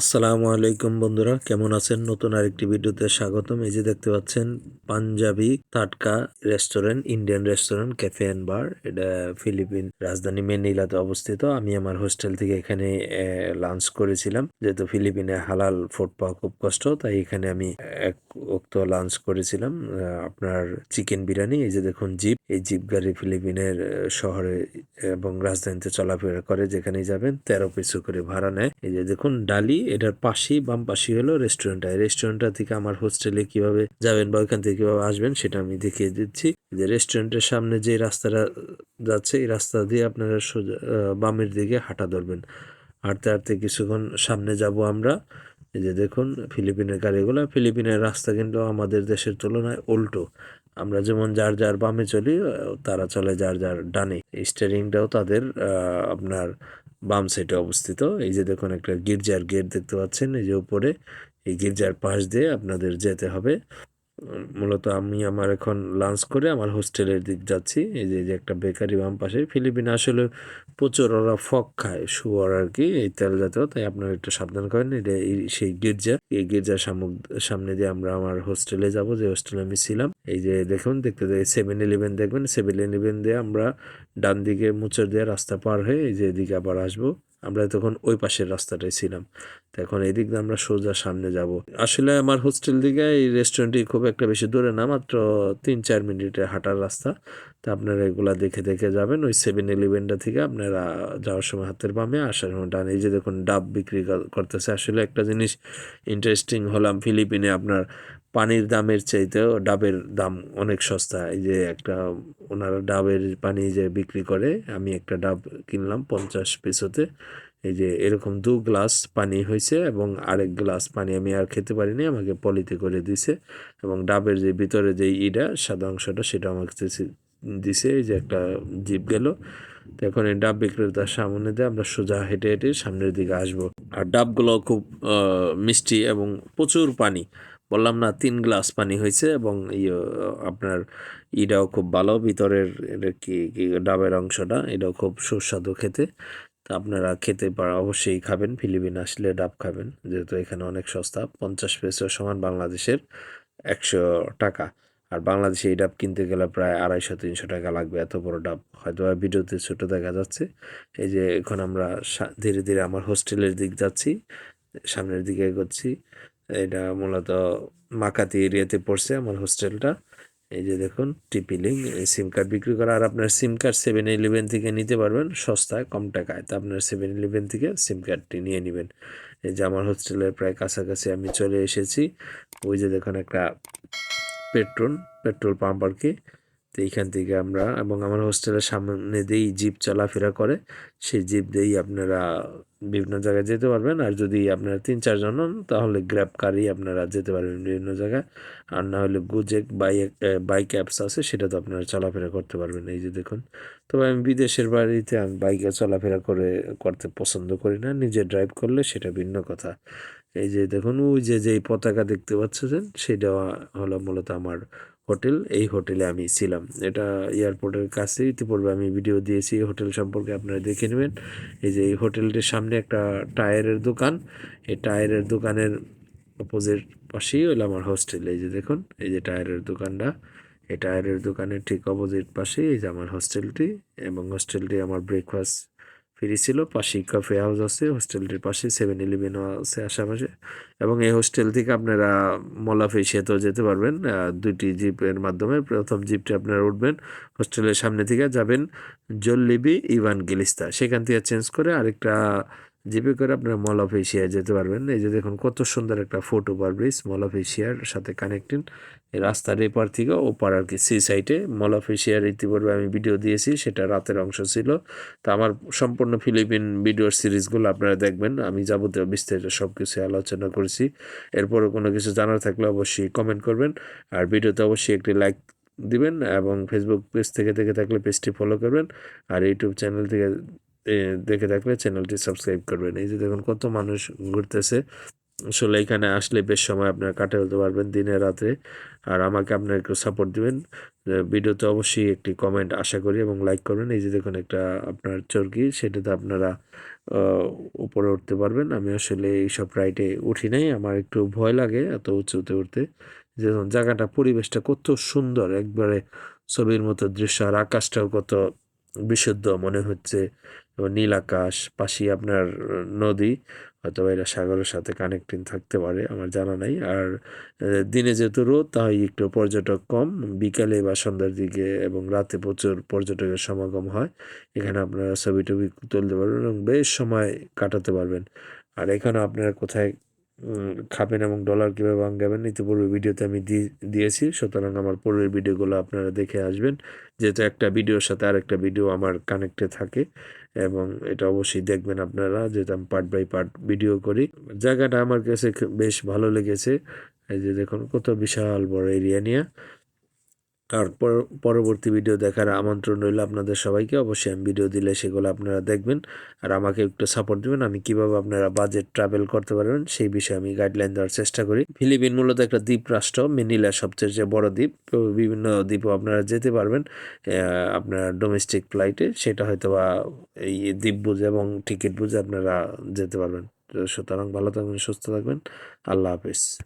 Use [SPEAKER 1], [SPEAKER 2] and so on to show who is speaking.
[SPEAKER 1] আসসালামু আলাইকুম বন্ধুরা, কেমন আছেন? নতুন আরেকটি ভিডিওতে স্বাগতম। এই যে দেখতে পাচ্ছেন, পাঞ্জাবি টাটকা restaurant, Indian restaurant, café and bar. এটা ফিলিপিন রাজধানী মেনিলাতে অবস্থিত। আমি আমার হোস্টেল থেকে এখানে লাঞ্চ করেছিলাম। যেহেতু ফিলিপিনে হালাল ফুড পাওয়া খুব কষ্ট, তাই এখানে আমি এক উক্ত লাঞ্চ করেছিলাম। আপনার চিকেন বিরিয়ানি, এই যে দেখুন জিপ। এই জিপ গাড়ি ফিলিপিনের শহরে এবং রাজধানীতে চলাফেরা করে, যেখানেই যাবেন, তেরো পিছু করে ভাড়া নেয়। এই যে দেখুন, ডালি এটার পাশেই বাম পাশেই হলো রেস্টুরেন্টটা রেস্টুরেন্টটা থেকে আমার হোস্টেলে কীভাবে যাবেন বা ওইখান থেকে কীভাবে আসবেন সেটা আমি দেখিয়ে দিচ্ছি। যে রেস্টুরেন্টের সামনে যে রাস্তাটা যাচ্ছে, এই রাস্তা দিয়ে আপনারা সোজা বামের দিকে হাঁটা ধরবেন। হাঁটতে হাঁটতে কিছুক্ষণ সামনে যাব আমরা। এই যে দেখুন, ফিলিপিনের গাড়িগুলো। ফিলিপিনের রাস্তা কিন্তু আমাদের দেশের তুলনায় উল্টো। আমরা যেমন যার যার বামে চলি তারা চলে যার যার ডানে। স্টিয়ারিংটাও তাদের আপনার বাম সাইডে অবস্থিত। এই যে দেখুন, একটা গির্জার গেট দেখতে পাচ্ছেন, এই যে উপরে, এই গির্জার পাশ দিয়ে আপনাদের যেতে হবে। মূলত আমি আমার এখন লাঞ্চ করে আমার হোস্টেলের দিক যাচ্ছি। এই যে যে একটা বেকারি বাম পাশে। ফিলিপিনে আসলে প্রচুর ওরা ফক খায়, শুয়ার আর কি, এই তেল জাতীয়। তাই আপনারা একটু সাবধান করেন, এটা সেই গির্জা। এই গির্জার সামনে দিয়ে আমরা আমার হোস্টেলে যাব, যে হোস্টেলে আমি ছিলাম। এই যে, দেখুন, দেখতে সেভেন ইলেভেন দেখবেন। সেভেন ইলেভেন দিয়ে আমরা ডান দিকে মুচর দিয়ে রাস্তা পার হয়ে এই যে, এদিকে আবার আসব। আমরা তখন ওই পাশের রাস্তাটায় ছিলাম। তো এখন এদিক দিয়ে আমরা সোজা সামনে যাব। আসলে আমার হোস্টেল দিকে এই রেস্টুরেন্টটি খুব একটা বেশি দূরে না, মাত্র তিন চার মিনিটের হাঁটার রাস্তা। তা আপনারা এগুলা দেখে দেখে যাবেন। ওই সেভেন ইলেভেনটা থেকে আপনারা যাওয়ার সময় হাতের বামে আসার সময় ডান। এই যে দেখুন, ডাব বিক্রি করতেছে। আসলে একটা জিনিস ইন্টারেস্টিং হলাম, ফিলিপিনে আপনার পানির দামের চাইতেও ডাবের দাম অনেক সস্তা। এই যে একটা ওনারা ডাবের পানি যে বিক্রি করে, আমি একটা ডাব কিনলাম পঞ্চাশ পিসোতে। এই যে এরকম দু গ্লাস পানি হয়েছে এবং আরেক গ্লাস পানি আমি আর খেতে পারিনি, আমাকে পলিতে করে দিছে এবং ডাবের যে ভিতরে যে ইটা, সাদা অংশটা, সেটা আমাকে দিছে- এই যে একটা জিপ গেল। তো এখন এই ডাব বিক্রেতার সামনে দিয়ে আমরা সোজা হেঁটে হেঁটে সামনের দিকে আসব। আর ডাবগুলো খুব মিষ্টি এবং প্রচুর পানি। বললাম না তিন গ্লাস পানি হয়েছে এবং ইয়ে, আপনার ইটাও খুব ভালো ভিতরের এটা কি ডাবের অংশটা এটাও খুব সুস্বাদু খেতে। তা আপনারা খেতে পারা অবশ্যই খাবেন ফিলিপিন আসলে ডাব খাবেন যেহেতু এখানে অনেক সস্তা পঞ্চাশ পেসো সমান বাংলাদেশের একশো টাকা। আর বাংলাদেশে এই ডাব কিনতে গেলে প্রায় আড়াইশো তিনশো টাকা লাগবে এত বড় ডাব। হয়তো ভিডিওতে ছোট দেখা যাচ্ছে। এই যে এখন আমরা ধীরে ধীরে আমার হোস্টেলের দিক যাচ্ছি সামনের দিকে এগোচ্ছি। এটা মূলত মাকাতি এরিয়াতে পড়ছে আমার হোস্টেলটা। এই যে দেখুন, টিপি লিঙ্ক, এই সিম কার্ড বিক্রি করা। আর আপনার সিম কার্ড সেভেন ইলেভেন থেকে নিতে পারবেন, সস্তায়, কম টাকায়। তা আপনার সেভেন ইলেভেন থেকে সিম কার্ডটি নিয়ে নেবেন। এই যে আমার হোস্টেলের প্রায় কাছাকাছি আমি চলে এসেছি। ওই যে দেখুন একটা পেট্রোল পেট্রোল পাম্প আর কি। তো এইখান থেকে আমরা এবং আমার হোস্টেলের সামনে দিয়েই জিপ চলাফেরা করে। সেই জিপ দিয়েই আপনারা বিভিন্ন জায়গায় যেতে পারবেন। আর যদি আপনারা তিন চারজন হন, তাহলে গ্র্যাব কারই আপনারা যেতে পারবেন বিভিন্ন জায়গায়। আর না হলে গুজেক বাইক বাইক অ্যাপস আছে, সেটা তো আপনারা চলাফেরা করতে পারবেন। এই যে দেখুন। তবে আমি বিদেশের বাড়িতে আমি বাইকে চলাফেরা করে, করতে পছন্দ করি না। নিজে ড্রাইভ করলে সেটা ভিন্ন কথা। এই যে দেখুন, ওই যে যেই পতাকা দেখতে পাচ্ছেন সেটা হলো মূলত আমার হোটেল, এই হোটেলে আমি ছিলাম। এটা এয়ারপোর্টের কাছে ইতিপূর্বে আমি ভিডিও দিয়েছি, এই হোটেল সম্পর্কে আপনারা দেখে নেবেন। এই যে এই হোটেলটির সামনে একটা টায়ারের দোকান, এই টায়ারের দোকানের অপোজিট পাশেই হলো আমার হোস্টেল। এই যে দেখুন, এই যে টায়ারের দোকানটা, এই টায়ারের দোকানের ঠিক অপোজিট পাশেই এই যে আমার হোস্টেলটি এবং হোস্টেলটি আমার ব্রেকফাস্ট ফ্রি ছিল, পাশেই কফি হাউস আছে, হোস্টেলটির পাশে সেভেন ইলেভেনও আছে আশেপাশে। এবং এই হোস্টেল থেকে আপনারা মলাফে সেতেও যেতে পারবেন দুইটি জিপের মাধ্যমে। প্রথম জিপটি আপনারা উঠবেন হোস্টেলের সামনে থেকে যাবেন জল্লিবি ইভান গিলিস্তা সেখান থেকে চেঞ্জ করে আরেকটা জিপে করে আপনারা মল অফ এশিয়ায় যেতে পারবেন। এই যে দেখুন, কত সুন্দর একটা foot over bridge mall of এশিয়ার সাথে কানেক্টিং এই রাস্তার এপার থেকে ওপার আর কি সি সাইডে মল অফ এশিয়ার ইতিপূর্বে আমি ভিডিও দিয়েছি, সেটা রাতের অংশ ছিল। তা আমার সম্পূর্ণ ফিলিপিন ভিডিওর সিরিজগুলো আপনারা দেখবেন। আমি যাবতীয় বিস্তারিত সব কিছু আলোচনা করেছি। এরপরে কোনো কিছু জানার থাকলে অবশ্যই কমেন্ট করবেন। আর ভিডিওতে অবশ্যই একটি লাইক দিবেন এবং ফেসবুক পেজ থেকে দেখে থাকলে পেজটি ফলো করবেন। আর ইউটিউব চ্যানেল থেকে দেখে থাকলে চ্যানেলটি সাবস্ক্রাইব করবেন। এই যে দেখুন কত মানুষ ঘুরতেছে। আসলে এখানে আসলে বেশ সময় আপনার আপনারা কাটাতে পারবেন দিনে, রাতে। আর আমাকে আপনারা একটু সাপোর্ট দিবেন। ভিডিওতে অবশ্যই একটি কমেন্ট আশা করি এবং লাইক করবেন। এই যে দেখুন একটা আপনার চরকি, সেটাতে আপনারা উপরে উঠতে পারবেন। আমি আসলে এইসব রাইডে উঠি নাই। আমার একটু ভয় লাগে এত উঁচুতে উঠতে। যেমন জায়গাটা, পরিবেশটা কত সুন্দর। একবারে ছবির মতো দৃশ্য আর আকাশটাও কত বিশুদ্ধ মনে হচ্ছে। নীল আকাশ, পাশেই আপনার নদী হয়তো এরা সাগরের সাথে কানেক্টিং থাকতে পারে, আমার জানা নাই। আর দিনে যেহেতু রোদ, তাই একটু পর্যটক কম। বিকালে বা সন্ধ্যার দিকে এবং রাতে প্রচুর পর্যটকের সমাগম হয়। এখানে আপনারা ছবি টবি তুলতে পারবেন এবং বেশ সময় কাটাতে পারবেন। আর এখানে আপনারা কোথায় খাবেন এবং ডলার কীভাবে ভাঙাবেন, ইতিপূর্বে ভিডিওতে আমি দিয়েছি। সুতরাং আমার পরের ভিডিওগুলো আপনারা দেখে আসবেন। যেহেতু একটা ভিডিওর সাথে আরেকটা ভিডিও আমার কানেক্টে থাকে এবং এটা অবশ্যই দেখবেন আপনারা, যেহেতু আমি পার্ট বাই পার্ট ভিডিও করি। জায়গাটা আমার কাছে বেশ ভালো লেগেছে। এই যে দেখুন, কত বিশাল বড় এরিয়া নিয়ে। পর- পরবর্তী ভিডিও দেখার আমন্ত্রণ রইল আপনাদের সবাইকে। অবশ্যই আমি ভিডিও দিলে সেগুলো আপনারা দেখবেন। আর আমাকে একটু সাপোর্ট দিবেন। আমি কীভাবে আপনারা বাজেট ট্রাভেল করতে পারবেন, সেই বিষয়ে আমি গাইডলাইন দেওয়ার চেষ্টা করি। ফিলিপিন মূলত একটা দ্বীপ রাষ্ট্র মেনিলা সবচেয়ে যে বড় দ্বীপ। বিভিন্ন দ্বীপও আপনারা যেতে পারবেন। আপনার ডোমেস্টিক ফ্লাইটে সেটা হয়তো বা এই দ্বীপ বুঝে এবং টিকিট বুঝে আপনারা যেতে পারবেন। সুতরাং ভালো থাকবেন, সুস্থ থাকবেন। আল্লাহ হাফিজ।